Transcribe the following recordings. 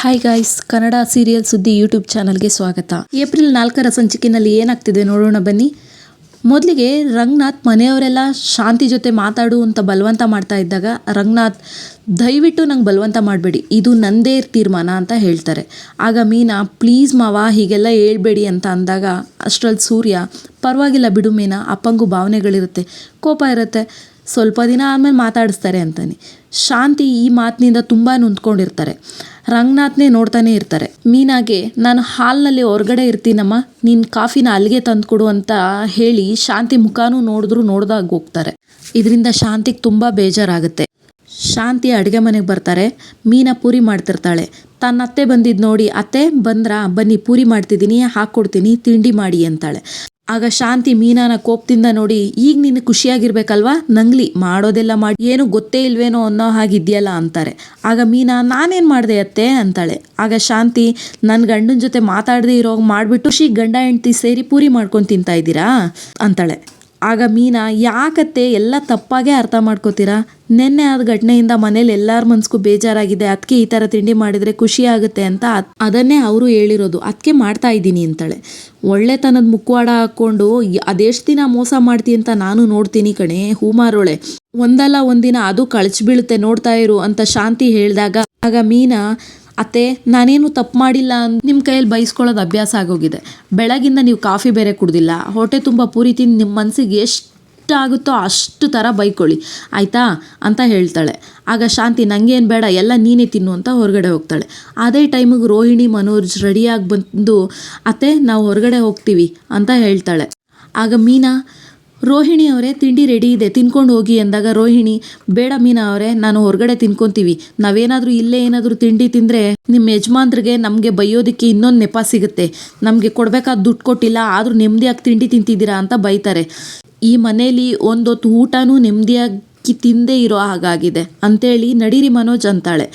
Hi guys Kannada serial ಸುದ್ದಿ YouTube ಚಾನಲ್ಗೆ ಸ್ವಾಗತ. ಏಪ್ರಿಲ್ ನಾಲ್ಕರ ಸಂಚಿಕೆಯಲ್ಲಿ ಏನಾಗ್ತಿದೆ ನೋಡೋಣ ಬನ್ನಿ. ಮೊದಲಿಗೆ ರಂಗನಾಥ್ ಮನೆಯವರೆಲ್ಲ ಶಾಂತಿ ಜೊತೆ ಮಾತಾಡು ಅಂತ ಬಲವಂತ ಮಾಡ್ತಾ ಇದ್ದಾಗ ರಂಗನಾಥ್, ದಯವಿಟ್ಟು ನಂಗೆ ಬಲವಂತ ಮಾಡಬೇಡಿ, ಇದು ನಂದೇ ತೀರ್ಮಾನ ಅಂತ ಹೇಳ್ತಾರೆ. ಆಗ ಮೀನಾ, ಪ್ಲೀಸ್ ಮಾವ, ಹೀಗೆಲ್ಲ ಹೇಳ್ಬೇಡಿ ಅಂತ ಅಂದಾಗ ಅಷ್ಟರಲ್ಲಿ ಸೂರ್ಯ, ಪರವಾಗಿಲ್ಲ ಬಿಡು ಮೀನಾ, ಅಪ್ಪಂಗೂ ಭಾವನೆಗಳಿರುತ್ತೆ, ಕೋಪ ಇರುತ್ತೆ, ಸ್ವಲ್ಪ ದಿನ ಆದಮೇಲೆ ಮಾತಾಡಿಸ್ತಾರೆ ಅಂತಾನೆ. ಶಾಂತಿ ಈ ಮಾತಿನಿಂದ ತುಂಬ ನೊಂದ್ಕೊಂಡಿರ್ತಾರೆ. ರಂಗನಾಥ್ನೇ ನೋಡ್ತಾನೆ ಇರ್ತಾರೆ. ಮೀನಾಗೆ, ನಾನು ಹಾಲ್ನಲ್ಲಿ ಹೊರಗಡೆ ಇರ್ತೀನಮ್ಮ, ನೀನು ಕಾಫಿನ ಅಲ್ಲಿಗೆ ತಂದುಕೊಡು ಅಂತ ಹೇಳಿ ಶಾಂತಿ ಮುಖಾನೂ ನೋಡಿದ್ರು ನೋಡ್ದಾಗ ಹೋಗ್ತಾರೆ. ಇದರಿಂದ ಶಾಂತಿಗೆ ತುಂಬ ಬೇಜಾರಾಗುತ್ತೆ. ಶಾಂತಿ ಅಡುಗೆ ಮನೆಗೆ ಬರ್ತಾರೆ. ಮೀನಾ ಪೂರಿ ಮಾಡ್ತಿರ್ತಾಳೆ. ತನ್ನ ಅತ್ತೆ ಬಂದಿದ್ದು ನೋಡಿ, ಅತ್ತೆ ಬಂದ್ರಾ? ಬನ್ನಿ, ಪೂರಿ ಮಾಡ್ತಿದ್ದೀನಿ, ಹಾಕ್ಕೊಡ್ತೀನಿ, ತಿಂಡಿ ಮಾಡಿ ಅಂತಾಳೆ. ಆಗ ಶಾಂತಿ ಮೀನಾನ ಕೋಪದಿಂದ ನೋಡಿ, ಈಗ ನೀನು ಖುಷಿಯಾಗಿರ್ಬೇಕಲ್ವಾ? ನಂಗ್ಲಿ ಮಾಡೋದೆಲ್ಲ ಮಾಡಿ, ಏನು ಗೊತ್ತೇ ಇಲ್ವೇನೋ ಅನ್ನೋ ಹಾಗಿದೆಯಲ್ಲ ಅಂತಾರೆ. ಆಗ ಮೀನಾ, ನಾನೇನು ಮಾಡಿದೆ ಅತ್ತೆ? ಅಂತಾಳೆ. ಆಗ ಶಾಂತಿ ನನ್ನ ಗಂಡನ ಜೊತೆ ಮಾತಾಡದೆ ಇರೋ ಮಾಡಿಬಿಟ್ಟು, ಖುಷಿ ಗಂಡ ಹೆಂಡ್ತಿ ಸೇರಿ ಪೂರಿ ಮಾಡ್ಕೊಂಡು ತಿಂತಾ ಇದ್ದೀರಾ? ಅಂತಾಳೆ. ಆಗ ಮೀನಾ, ಯಾಕತ್ತೆ ಎಲ್ಲ ತಪ್ಪಾಗೇ ಅರ್ಥ ಮಾಡ್ಕೋತೀರಾ? ನಿನ್ನೆ ಆದ ಘಟನೆಯಿಂದ ಮನೇಲಿ ಎಲ್ಲರ ಮನ್ಸಿಗೂ ಬೇಜಾರಾಗಿದೆ ಅದಕ್ಕೆ ಈ ಥರ ತಿಂಡಿ ಮಾಡಿದರೆ ಖುಷಿ ಆಗುತ್ತೆ ಅಂತ ಅದನ್ನೇ ಅವರು ಹೇಳಿರೋದು. ಅದಕ್ಕೆ ಮಾಡ್ತಾ ಇದ್ದೀನಿ ಅಂತಾಳೆ. ಒಳ್ಳೆತನದ ಮುಖವಾಡ ಹಾಕ್ಕೊಂಡು ಅದೆಷ್ಟು ದಿನ ಮೋಸ ಮಾಡ್ತಿ ಅಂತ ನಾನು ನೋಡ್ತೀನಿ ಕಣೆ, ಹೂಮಾರೋಳೆ. ಒಂದಲ್ಲ ಒಂದಿನ ಅದು ಕಳಚಿ ಬೀಳುತ್ತೆ ನೋಡ್ತಾ ಇರು ಅಂತ ಶಾಂತಿ ಹೇಳಿದಾಗ, ಆಗ ಮೀನಾ ಅತ್ತೆ, ನಾನೇನು ತಪ್ಪು ಮಾಡಿಲ್ಲ ಅಂತ ನಿಮ್ಮ ಕೈಯಲ್ಲಿ ಬೈಸ್ಕೊಳ್ಳೋದು ಅಭ್ಯಾಸ ಆಗೋಗಿದೆ. ಬೆಳಗಿಂದ ನೀವು ಕಾಫಿ ಬೇರೆ ಕುಡ್ದಿಲ್ಲ. ಹೊಟ್ಟೆ ತುಂಬ ಪೂರಿ ತಿಂದು ನಿಮ್ಮ ಮನಸ್ಸಿಗೆ ಎಷ್ಟು ಆಗುತ್ತೋ ಅಷ್ಟು ಥರ ಬೈಕೊಳ್ಳಿ. ಆಯಿತಾ? ಅಂತ ಹೇಳ್ತಾಳೆ. ಆಗ ಶಾಂತಿ ನನಗೇನು ಬೇಡ, ಎಲ್ಲ ನೀನೇ ತಿನ್ನು ಅಂತ ಹೊರಗಡೆ ಹೋಗ್ತಾಳೆ. ಅದೇ ಟೈಮಿಗೆ ರೋಹಿಣಿ, ಮನೋಜ್ ರೆಡಿಯಾಗಿ ಬಂದು, ಅತ್ತೆ, ನಾವು ಹೊರಗಡೆ ಹೋಗ್ತೀವಿ ಅಂತ ಹೇಳ್ತಾಳೆ. ಆಗ ಮೀನಾ ರೋಹಿಣಿ ಅವರೇ, ತಿಂಡಿ ರೆಡಿ ಇದೆ, ತಿನ್ಕೊಂಡು ಹೋಗಿ ಅಂದಾಗ ರೋಹಿಣಿ, ಬೇಡ ಮೀನಾ ಅವರೇ, ನಾನು ಹೊರಗಡೆ ತಿನ್ಕೊಂತೀವಿ. ನಾವೇನಾದರೂ ಇಲ್ಲೇ ಏನಾದರೂ ತಿಂಡಿ ತಿಂದರೆ ನಿಮ್ಮ ಯಜಮಾನ್ರಿಗೆ ನಮಗೆ ಬೈಯೋದಕ್ಕೆ ಇನ್ನೊಂದು ನೆಪ ಸಿಗುತ್ತೆ. ನಮಗೆ ಕೊಡಬೇಕಾದ ದುಡ್ಡು ಕೊಟ್ಟಿಲ್ಲ, ಆದರೂ ನೆಮ್ಮದಿಯಾಗಿ ತಿಂಡಿ ತಿಂತಿದ್ದೀರಾ ಅಂತ ಬೈತಾರೆ. ಈ ಮನೇಲಿ ಒಂದೊತ್ತು ಊಟನೂ ನೆಮ್ಮದಿಯಾಗಿ ತಿಂದೇ ಇರೋ ಹಾಗಾಗಿದೆ. ಅಂತೇಳಿ ನಡೀರಿ ಮನೋಜ್ ಅಂತಾಳೆ.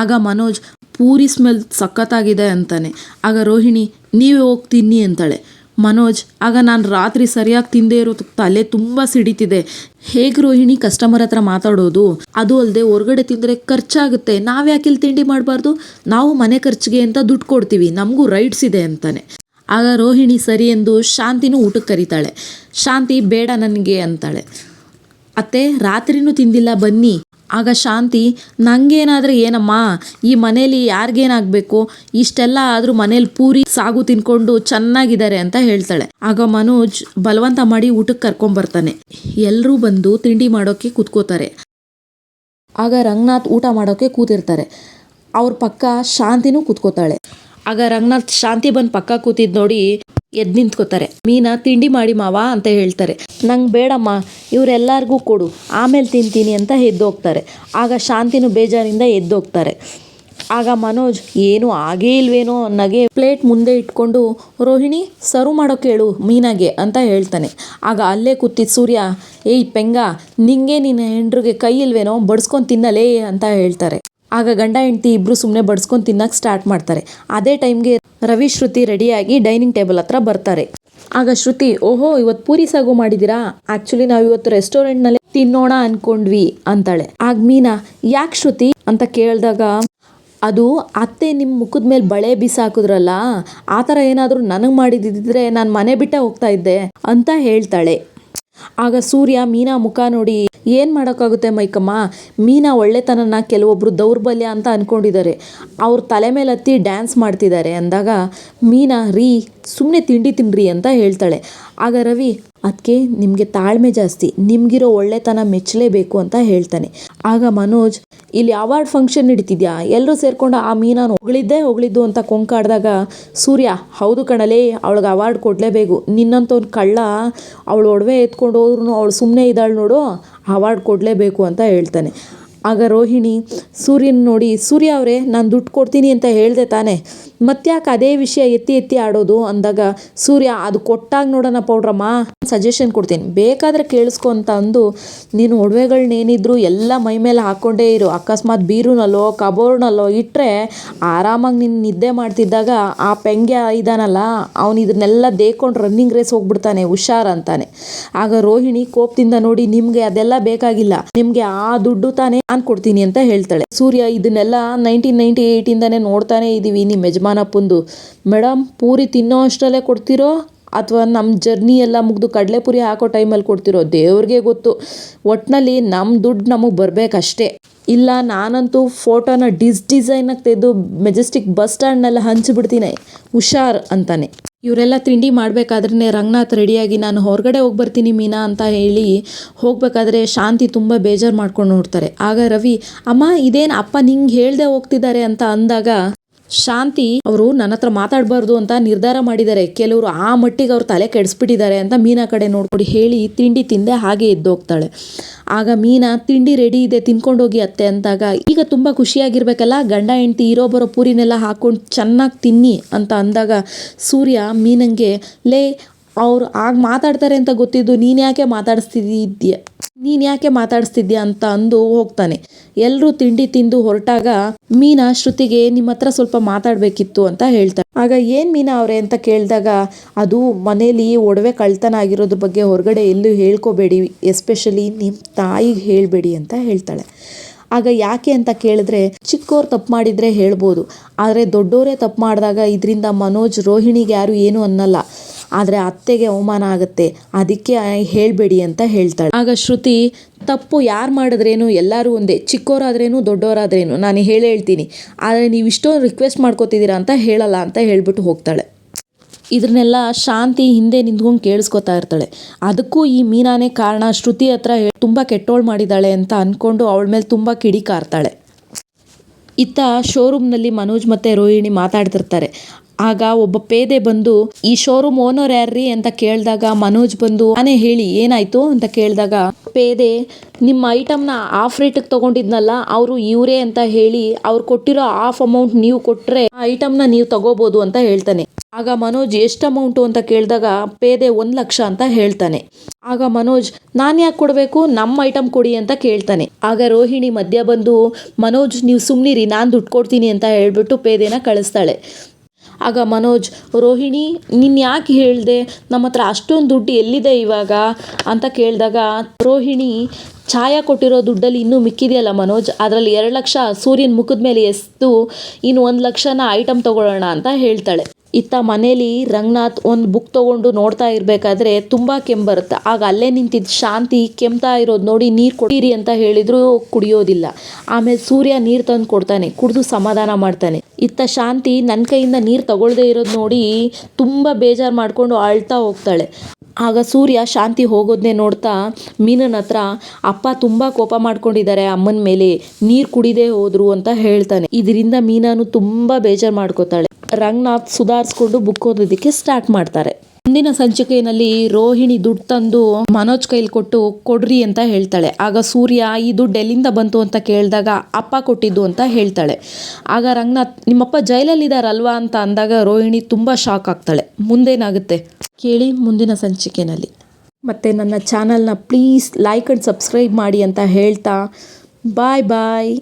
ಆಗ ಮನೋಜ್, ಪೂರಿ ಸ್ಮೆಲ್ ಸಖತ್ತಾಗಿದೆ ಅಂತಾನೆ. ಆಗ ರೋಹಿಣಿ, ನೀವೇ ಹೋಗಿ ತಿನ್ನಿ ಅಂತಾಳೆ. ಮನೋಜ್, ಆಗ ನಾನು ರಾತ್ರಿ ಸರಿಯಾಗಿ ತಿಂದೇ ಇರೋ ತಲೆ ತುಂಬ ಸಿಡಿತಿದೆ. ಹೇಗೆ ರೋಹಿಣಿ ಕಸ್ಟಮರ್ ಹತ್ರ ಮಾತಾಡೋದು? ಅದು ಅಲ್ಲದೆ ಹೊರಗಡೆ ತಿಂದರೆ ಖರ್ಚಾಗುತ್ತೆ. ನಾವು ಯಾಕೆ ಇಲ್ಲಿ ತಿಂಡಿ ಮಾಡಬಾರ್ದು? ನಾವು ಮನೆ ಖರ್ಚಿಗೆ ಅಂತ ದುಡ್ಡು ಕೊಡ್ತೀವಿ. ನಮಗೂ ರೈಟ್ಸ್ ಇದೆ ಅಂತಾನೆ. ಆಗ ರೋಹಿಣಿ ಸರಿ ಎಂದು ಶಾಂತಿನೂ ಊಟಕ್ಕೆ ಕರೀತಾಳೆ. ಶಾಂತಿ, ಬೇಡ ನನಗೆ ಅಂತಾಳೆ. ಅತ್ತೆ, ರಾತ್ರಿನೂ ತಿಂದಿಲ್ಲ, ಬನ್ನಿ. ಆಗ ಶಾಂತಿ, ನಂಗೇನಾದರೆ ಏನಮ್ಮ? ಈ ಮನೇಲಿ ಯಾರಿಗೇನಾಗಬೇಕು? ಇಷ್ಟೆಲ್ಲ ಆದರೂ ಮನೇಲಿ ಪೂರಿ, ಸಾಗು ತಿನ್ಕೊಂಡು ಚೆನ್ನಾಗಿದ್ದಾರೆ ಅಂತ ಹೇಳ್ತಾಳೆ. ಆಗ ಮನೋಜ್ ಬಲವಂತ ಮಾಡಿ ಊಟಕ್ಕೆ ಕರ್ಕೊಂಬರ್ತಾನೆ ಎಲ್ಲರೂ ಬಂದು ತಿಂಡಿ ಮಾಡೋಕ್ಕೆ ಕೂತ್ಕೋತಾರೆ. ಆಗ ರಂಗನಾಥ್ ಊಟ ಮಾಡೋಕ್ಕೆ ಕೂತಿರ್ತಾರೆ. ಅವ್ರ ಪಕ್ಕ ಶಾಂತಿನೂ ಕೂತ್ಕೋತಾಳೆ. ಆಗ ರಂಗನಾಥ್ ಶಾಂತಿ ಬಂದು ಪಕ್ಕ ಕೂತಿದ್ ನೋಡಿ ಎದ್ದು ನಿಂತ್ಕೋತಾರೆ. ಮೀನಾ, ತಿಂಡಿ ಮಾಡಿ ಮಾವ, ಅಂತ ಹೇಳ್ತಾರೆ. ನಂಗೆ ಬೇಡಮ್ಮ, ಇವರೆಲ್ಲರಿಗೂ ಕೊಡು, ಆಮೇಲೆ ತಿಂತೀನಿ ಅಂತ ಎದ್ದೋಗ್ತಾರೆ. ಆಗ ಶಾಂತಿನೂ ಬೇಜಾರಿಂದ ಎದ್ದೋಗ್ತಾರೆ. ಆಗ ಮನೋಜ್, ಏನು, ಆಗೇ ಇಲ್ವೇನೋ? ನಗೆ ಪ್ಲೇಟ್ ಮುಂದೆ ಇಟ್ಕೊಂಡು, ರೋಹಿಣಿ, ಸರ್ವ್ ಮಾಡೋಕೆ ಹೇಳು ಮೀನಾಗೆ, ಅಂತ ಹೇಳ್ತಾನೆ. ಆಗ ಅಲ್ಲೇ ಕೂತಿದ್ದ ಸೂರ್ಯ, ಏಯ್ ಪೆಂಗ, ನಿಂಗೆ ನಿನ್ನ ಹೆಂಡ್ರಿಗೆ ಕೈ ಇಲ್ವೇನೋ, ಬಡ್ಸ್ಕೊಂಡು ತಿನ್ನಲೇ, ಅಂತ ಹೇಳ್ತಾರೆ. ಆಗ ಗಂಡ ಹೆಂಡತಿ ಇಬ್ಬರು ಸುಮ್ಮನೆ ಬಡ್ಸ್ಕೊಂಡು ತಿನ್ನಕ್ಕೆ ಸ್ಟಾರ್ಟ್ ಮಾಡ್ತಾರೆ. ಅದೇ ಟೈಮ್ಗೆ ರವಿ, ಶ್ರುತಿ ರೆಡಿಯಾಗಿ ಡೈನಿಂಗ್ ಟೇಬಲ್ ಹತ್ರ ಬರ್ತಾರೆ. ಆಗ ಶ್ರುತಿ, ಓಹೋ ಇವತ್ತು ಪೂರಿ ಸಾಗು ಮಾಡಿದ್ದೀರಾ ಆ್ಯಕ್ಚುಲಿ ನಾವು ಇವತ್ತು ರೆಸ್ಟೋರೆಂಟ್ನಲ್ಲಿ ತಿನ್ನೋಣ ಅನ್ಕೊಂಡ್ವಿ, ಅಂತಾಳೆ. ಆಗ ಮೀನಾ, ಯಾಕೆ ಶ್ರುತಿ? ಅಂತ ಕೇಳಿದಾಗ, ಅದು ಅತ್ತೆ ನಿಮ್ಮ ಮುಖದ ಮೇಲೆ ಬಳೆ ಬಿಸಾಕಿದ್ರಲ್ಲ ಆ ಥರ ಏನಾದರೂ ನನಗೆ ಮಾಡಿದ್ದಿದ್ರೆ ನಾನು ಮನೆ ಬಿಟ್ಟೆ ಹೋಗ್ತಾ ಇದ್ದೆ, ಅಂತ ಹೇಳ್ತಾಳೆ. ಆಗ ಸೂರ್ಯ ಮೀನಾ ಮುಖ ನೋಡಿ ಏನು ಮಾಡೋಕ್ಕಾಗುತ್ತೆ ಮೈಕಮ್ಮ? ಮೀನಾ ಒಳ್ಳೆತನನ ಕೆಲವೊಬ್ಬರು ದೌರ್ಬಲ್ಯ ಅಂತ ಅಂದ್ಕೊಂಡಿದ್ದಾರೆ ಅವ್ರ ತಲೆ ಮೇಲೆ ಹತ್ತಿ ಡ್ಯಾನ್ಸ್ ಮಾಡ್ತಿದ್ದಾರೆ. ಅಂದಾಗ ಮೀನಾ, ರೀ ಸುಮ್ಮನೆ ತಿಂಡಿ ತಿನ್ರಿ ಅಂತ ಹೇಳ್ತಾಳೆ. ಆಗ ರವಿ ಅದಕ್ಕೆ ನಿಮಗೆ ತಾಳ್ಮೆ ಜಾಸ್ತಿ, ನಿಮಗಿರೋ ಒಳ್ಳೆತನ ಮೆಚ್ಚಲೇಬೇಕು ಅಂತ ಹೇಳ್ತಾನೆ. ಆಗ ಮನೋಜ್, ಇಲ್ಲಿ ಅವಾರ್ಡ್ ಫಂಕ್ಷನ್ ನಡೀತಿದ್ಯಾ? ಎಲ್ಲರೂ ಸೇರ್ಕೊಂಡು ಆ ಮೀನಾನು ಹೊಗಳಿದ್ದೆ ಹೊಗಳಿದ್ದು ಅಂತ ಕೊಂಕಾಡ್ದಾಗ, ಸೂರ್ಯ, ಹೌದು ಕಣಲೇ, ಅವಳಿಗೆ ಅವಾರ್ಡ್ ಕೊಡಲೇಬೇಕು. ನಿನ್ನಂತ ಒಂದು ಕಳ್ಳ, ಅವಳು ಒಡವೆ ಎತ್ಕೊಂಡು ಹೋದ್ರು ಅವಳು ಸುಮ್ಮನೆ ಇದ್ದಾಳು ನೋಡು, ಅವಾರ್ಡ್ ಕೊಡಲೇಬೇಕು ಅಂತ ಹೇಳ್ತಾನೆ. ಆಗ ರೋಹಿಣಿ ಸೂರ್ಯನ ನೋಡಿ, ಸೂರ್ಯ ಅವರೇ, ನಾನು ದುಡ್ಡು ಕೊಡ್ತೀನಿ ಅಂತ ಹೇಳಿದೆ ತಾನೇ. ಮತ್ತ್ಯಾಕೆ ಅದೇ ವಿಷಯ ಎತ್ತಿ ಎತ್ತಿ ಆಡೋದು? ಅಂದಾಗ, ಸೂರ್ಯ, ಅದು ಕೊಟ್ಟಾಗ ನೋಡೋಣ ಪೌಡ್ರಮ್ಮ ಸಜೆಷನ್ ಕೊಡ್ತೀನಿ. ಬೇಕಾದರೆ ಕೇಳಿಸ್ಕೊ ಅಂತ ಅಂದು, ನೀನು ಒಡವೆಗಳನ್ನೇನಿದ್ರು ಎಲ್ಲ ಮೈ ಮೇಲೆ ಹಾಕ್ಕೊಂಡೇ ಇರು. ಅಕಸ್ಮಾತ್ ಬೀರುನಲ್ಲೋ, ಕಬೋರ್ಡ್ನಲ್ಲೋ ಇಟ್ಟರೆ ಆರಾಮಾಗಿ ನೀನು ನಿದ್ದೆ ಮಾಡ್ತಿದ್ದಾಗ ಆ ಪೆಂಗ್ಯ ಇದಾನಲ್ಲ, ಅವನು ಇದನ್ನೆಲ್ಲ ದೇಕೊಂಡು ರನ್ನಿಂಗ್ ರೇಸ್ ಹೋಗ್ಬಿಡ್ತಾನೆ, ಹುಷಾರ್ ಅಂತಾನೆ. ಆಗ ರೋಹಿಣಿ ಕೋಪದಿಂದ ನೋಡಿ, ನಿಮಗೆ ಅದೆಲ್ಲ ಬೇಕಾಗಿಲ್ಲ. ನಿಮಗೆ ಆ ದುಡ್ಡು ತಾನೇ ಕೊಡ್ತೀನಿ ಅಂತ ಹೇಳ್ತಾಳೆ. ಸೂರ್ಯ, ಇದನ್ನೆಲ್ಲ ನೈನ್ಟೀನ್ ನೈಂಟಿ ಏಯ್ಟಿಂದಾನೇ ನೋಡ್ತಾನೆ ಇದ್ದೀವಿ ನಿಮ್ಮ ಯಜಮಾನಪ್ಪಂದು ಮೇಡಮ್ ಪೂರಿ ತಿನ್ನೋ ಅಷ್ಟರಲ್ಲೇ ಕೊಡ್ತಿರೋ? ಅಥವಾ ನಮ್ಮ ಜರ್ನಿ ಎಲ್ಲ ಮುಗಿದು ಕಡಲೆಪುರಿ ಹಾಕೋ ಟೈಮಲ್ಲಿ ಕೊಡ್ತಿರೋ? ದೇವ್ರಿಗೆ ಗೊತ್ತು. ಒಟ್ಟಿನಲ್ಲಿ ನಮ್ಮ ದುಡ್ಡು ನಮಗೆ ಬರಬೇಕಷ್ಟೇ. ಇಲ್ಲ, ನಾನಂತೂ ಫೋಟೋನ ಡಿಸ್ ಡಿಸೈನಾಗಿ ತೆಗೆದು ಮೆಜೆಸ್ಟಿಕ್ ಬಸ್ ಸ್ಟ್ಯಾಂಡ್ನೆಲ್ಲ ಹಂಚಿಬಿಡ್ತೀನಿ. ಹುಷಾರ್ ಅಂತಾನೆ. ಇವರೆಲ್ಲ ತಿಂಡಿ ಮಾಡಬೇಕಾದ್ರೆ ರಂಗನಾಥ್ ರೆಡಿಯಾಗಿ, ನಾನು ಹೊರಗಡೆ ಹೋಗಿ ಬರ್ತೀನಿ ಮೀನಾ ಅಂತ ಹೇಳಿ ಹೋಗಬೇಕಾದ್ರೆ ಶಾಂತಿ ತುಂಬ ಬೇಜಾರು ಮಾಡ್ಕೊಂಡು ನೋಡ್ತಾರೆ. ಆಗ ರವಿ, ಅಮ್ಮ, ಇದೇನು ಅಪ್ಪ ನಿಂಗೆ ಹೇಳದೆ ಹೋಗ್ತಿದ್ದಾರೆ ಅಂತ ಅಂದಾಗ ಶಾಂತಿ ಅವರು ನನ್ನ ಹತ್ರ ಮಾತಾಡಬಾರ್ದು ಅಂತ ನಿರ್ಧಾರ ಮಾಡಿದ್ದಾರೆ. ಕೆಲವರು ಆ ಮಟ್ಟಿಗೆ ಅವ್ರು ತಲೆ ಕೆಡಿಸ್ಬಿಟ್ಟಿದ್ದಾರೆ ಅಂತ ಮೀನಾ ಕಡೆ ನೋಡ್ಕೊಡಿ ಹೇಳಿ ತಿಂಡಿ ತಿಂದೆ ಹಾಗೆ ಎದ್ದೋಗ್ತಾಳೆ ಆಗ ಮೀನಾ, ತಿಂಡಿ ರೆಡಿ ಇದೆ, ತಿನ್ಕೊಂಡೋಗಿ ಅತ್ತೆ ಅಂದಾಗ, ಈಗ ತುಂಬ ಖುಷಿಯಾಗಿರ್ಬೇಕಲ್ಲ, ಗಂಡ ಹೆಂಡತಿ ಇರೋ ಬರೋ ಪೂರಿನೆಲ್ಲ ಹಾಕೊಂಡು ಚೆನ್ನಾಗಿ ತಿನ್ನಿ ಅಂತ ಅಂದಾಗ ಸೂರ್ಯ ಮೀನಂಗೆ, ಲೇ, ಅವ್ರು ಆಗ ಮಾತಾಡ್ತಾರೆ ಅಂತ ಗೊತ್ತಿದ್ದು ನೀನು ಯಾಕೆ ಮಾತಾಡಿಸ್ತಿದ್ದೀಯ ನೀನು ಯಾಕೆ ಮಾತಾಡಿಸ್ತಿದ್ಯಾ ಅಂತ ಅಂದು ಹೋಗ್ತಾನೆ. ಎಲ್ಲರೂ ತಿಂಡಿ ತಿಂದು ಹೊರಟಾಗ ಮೀನಾ ಶ್ರುತಿಗೆ ನಿಮ್ಮ ಹತ್ರ ಸ್ವಲ್ಪ ಮಾತಾಡಬೇಕಿತ್ತು ಅಂತ ಹೇಳ್ತಾಳೆ. ಆಗ ಏನು ಮೀನಾ ಅವರೇ ಅಂತ ಕೇಳಿದಾಗ, ಅದು ಮನೇಲಿ ಒಡವೆ ಕಳ್ತನ ಆಗಿರೋದ್ರ ಬಗ್ಗೆ ಹೊರಗಡೆ ಎಲ್ಲೂ ಹೇಳ್ಕೋಬೇಡಿ, ಎಸ್ಪೆಷಲಿ ನಿಮ್ಮ ತಾಯಿಗೆ ಹೇಳಬೇಡಿ ಅಂತ ಹೇಳ್ತಾಳೆ. ಆಗ ಯಾಕೆ ಅಂತ ಕೇಳಿದ್ರೆ ಚಿಕ್ಕವ್ರು ತಪ್ಪು ಮಾಡಿದರೆ ಹೇಳ್ಬೋದು. ಆದರೆ ದೊಡ್ಡೋರೇ ತಪ್ಪು ಮಾಡಿದಾಗ ಇದರಿಂದ ಮನೋಜ್ ರೋಹಿಣಿಗೆ ಯಾರು ಏನು ಅನ್ನಲ್ಲ. ಆದರೆ ಅತ್ತೆಗೆ ಅವಮಾನ ಆಗುತ್ತೆ. ಅದಕ್ಕೆ ಹೇಳಬೇಡಿ ಅಂತ ಹೇಳ್ತಾಳೆ. ಆಗ ಶ್ರುತಿ, ತಪ್ಪು ಯಾರು ಮಾಡಿದ್ರೇನು ಎಲ್ಲರೂ ಒಂದೇ ಚಿಕ್ಕವರಾದ್ರೇನು ದೊಡ್ಡವರಾದ್ರೇನು ನಾನು ಹೇಳಿ ಹೇಳ್ತೀನಿ. ಆದರೆ ನೀವು ಇಷ್ಟೊಂದು ರಿಕ್ವೆಸ್ಟ್ ಮಾಡ್ಕೋತಿದ್ದೀರಾ ಅಂತ ಹೇಳಲ್ಲ ಅಂತ ಹೇಳ್ಬಿಟ್ಟು ಹೋಗ್ತಾಳೆ. ಇದನ್ನೆಲ್ಲ ಶಾಂತಿ ಹಿಂದೆ ನಿಂತ್ಕೊಂಡು ಕೇಳಿಸ್ಕೊತಾ ಇರ್ತಾಳೆ. ಅದಕ್ಕೂ ಈ ಮೀನಾನೇ ಕಾರಣ. ಶ್ರುತಿ ಹತ್ರ ತುಂಬ ಕೆಟ್ಟೋಳು ಮಾಡಿದ್ದಾಳೆ ಅಂತ ಅಂದ್ಕೊಂಡು ಅವಳ ಮೇಲೆ ತುಂಬ ಕಿಡಿಕಾರ್ತಾಳೆ ಇತ್ತ ಶೋರೂಮ್ನಲ್ಲಿ ಮನೋಜ್ ಮತ್ತು ರೋಹಿಣಿ ಮಾತಾಡ್ತಿರ್ತಾರೆ. ಆಗ ಒಬ್ಬ ಪೇದೆ ಬಂದು, ಈ ಶೋರೂಮ್ ಓನರ್ ಯಾರ್ರಿ? ಅಂತ ಕೇಳಿದಾಗ ಮನೋಜ್ ಬಂದು, ನಾನೇ ಹೇಳಿ, ಏನಾಯ್ತು? ಅಂತ ಕೇಳಿದಾಗ ಪೇದೆ, ನಿಮ್ಮ ಐಟಮ್ನ ಆಫ್ ರೇಟಿಗೆ ತಗೊಂಡಿದ್ನಲ್ಲ, ಅವರು ಇವರೇ ಅಂತ ಹೇಳಿ ಅವ್ರು ಕೊಟ್ಟಿರೋ ಆಫ್ ಅಮೌಂಟ್ ನೀವು ಕೊಟ್ಟರೆ ಆ ಐಟಮ್ನ ನೀವು ತಗೋಬೋದು ಅಂತ ಹೇಳ್ತಾನೆ. ಆಗ ಮನೋಜ್, ಎಷ್ಟು ಅಮೌಂಟು ಅಂತ ಕೇಳಿದಾಗ ಪೇದೆ, ಒಂದು ಲಕ್ಷ ಅಂತ ಹೇಳ್ತಾನೆ. ಆಗ ಮನೋಜ್, ನಾನು ಯಾಕೆ ಕೊಡಬೇಕು? ನಮ್ಮ ಐಟಮ್ ಕೊಡಿ ಅಂತ ಕೇಳ್ತಾನೆ. ಆಗ ರೋಹಿಣಿ ಮಧ್ಯ ಬಂದು, ಮನೋಜ್, ನೀವು ಸುಮ್ಮನಿರಿ ನಾನು ದುಡ್ಡು ಕೊಡ್ತೀನಿ ಅಂತ ಹೇಳ್ಬಿಟ್ಟು ಪೇದೆನ ಕಳಿಸ್ತಾಳೆ. ಆಗ ಮನೋಜ್, ರೋಹಿಣಿ, ನೀನು ಯಾಕೆ ಹೇಳಿದೆ? ನಮ್ಮ ಹತ್ರ ಅಷ್ಟೊಂದು ದುಡ್ಡು ಎಲ್ಲಿದೆ ಇವಾಗ? ಅಂತ ಕೇಳಿದಾಗ, ರೋಹಿಣಿ, ಛಾಯಾ ಕೊಟ್ಟಿರೋ ದುಡ್ಡಲ್ಲಿ ಇನ್ನೂ ಮಿಕ್ಕಿದೆಯಲ್ಲ ಮನೋಜ್? ಅದರಲ್ಲಿ ಎರಡು ಲಕ್ಷ ಸೂರ್ಯನ ಮುಖದ ಮೇಲೆ ಎಸ್ದು, ಇನ್ನು ಒಂದು ಲಕ್ಷನ ಐಟಮ್ ತಗೊಳ್ಳೋಣ ಅಂತ ಹೇಳ್ತಾಳೆ. ಇತ್ತ ಮನೇಲಿ ರಂಗನಾಥ್ ಒಂದು ಬುಕ್ ತೊಗೊಂಡು ನೋಡ್ತಾ ಇರಬೇಕಾದ್ರೆ ತುಂಬ ಕೆಮ್ಮು ಬರುತ್ತೆ. ಆಗ ಅಲ್ಲೇ ನಿಂತಿದ್ದ ಶಾಂತಿ ಕೆಮ್ತಾ ಇರೋದು ನೋಡಿ ನೀರು ಕೊಡಿರಿ ಅಂತ ಹೇಳಿದ್ರು ಕುಡಿಯೋದಿಲ್ಲ. ಆಮೇಲೆ ಸೂರ್ಯ ನೀರು ತಂದು ಕೊಡ್ತಾನೆ, ಕುಡಿದು ಸಮಾಧಾನ ಮಾಡ್ತಾನೆ. ಇತ್ತ ಶಾಂತಿ ನನ್ನ ಕೈಯಿಂದ ನೀರು ತಗೊಳ್ದೇ ಇರೋದು ನೋಡಿ ತುಂಬ ಬೇಜಾರು ಮಾಡಿಕೊಂಡು ಅಳ್ತಾ ಹೋಗ್ತಾಳೆ. ಆಗ ಸೂರ್ಯ ಶಾಂತಿ ಹೋಗೋದನ್ನೇ ನೋಡ್ತಾ ಮೀನನ ಹತ್ರ, ಅಪ್ಪ ತುಂಬ ಕೋಪ ಮಾಡ್ಕೊಂಡಿದ್ದಾರೆ ಅಮ್ಮನ ಮೇಲೆ ನೀರು ಕುಡಿದೇ ಹೋದ್ರು ಅಂತ ಹೇಳ್ತಾನೆ. ಇದರಿಂದ ಮೀನಾನು ತುಂಬ ಬೇಜಾರು ಮಾಡ್ಕೋತಾಳೆ. ರಂಗನಾಥ್ ಸುಧಾರಿಸ್ಕೊಂಡು ಬುಕ್ ಓದೋದಕ್ಕೆ ಸ್ಟಾರ್ಟ್ ಮಾಡ್ತಾರೆ. ಮುಂದಿನ ಸಂಚಿಕೆಯಲ್ಲಿ ರೋಹಿಣಿ ದುಡ್ಡು ತಂದು ಮನೋಜ್ ಕೈಲಿ ಕೊಟ್ಟು ಕೊಡ್ರಿ ಅಂತ ಹೇಳ್ತಾಳೆ. ಆಗ ಸೂರ್ಯ, ಈ ದುಡ್ಡು ಎಲ್ಲಿಂದ ಬಂತು? ಅಂತ ಕೇಳಿದಾಗ, ಅಪ್ಪ ಕೊಟ್ಟಿದ್ದು ಅಂತ ಹೇಳ್ತಾಳೆ. ಆಗ ರಂಗನಾಥ್, ನಿಮ್ಮಪ್ಪ ಜೈಲಲ್ಲಿದ್ದಾರಲ್ವಾ ಅಂತ ಅಂದಾಗ ರೋಹಿಣಿ ತುಂಬ ಶಾಕ್ ಆಗ್ತಾಳೆ. ಮುಂದೇನಾಗುತ್ತೆ? ಕೇಳಿ ಮುಂದಿನ ಸಂಚಿಕೆಯಲ್ಲಿ ಮತ್ತು ನನ್ನ ಚಾನಲ್ನ ಪ್ಲೀಸ್ ಲೈಕ್ ಆ್ಯಂಡ್ ಸಬ್ಸ್ಕ್ರೈಬ್ ಮಾಡಿ ಅಂತ ಹೇಳ್ತಾ ಬಾಯ್ ಬಾಯ್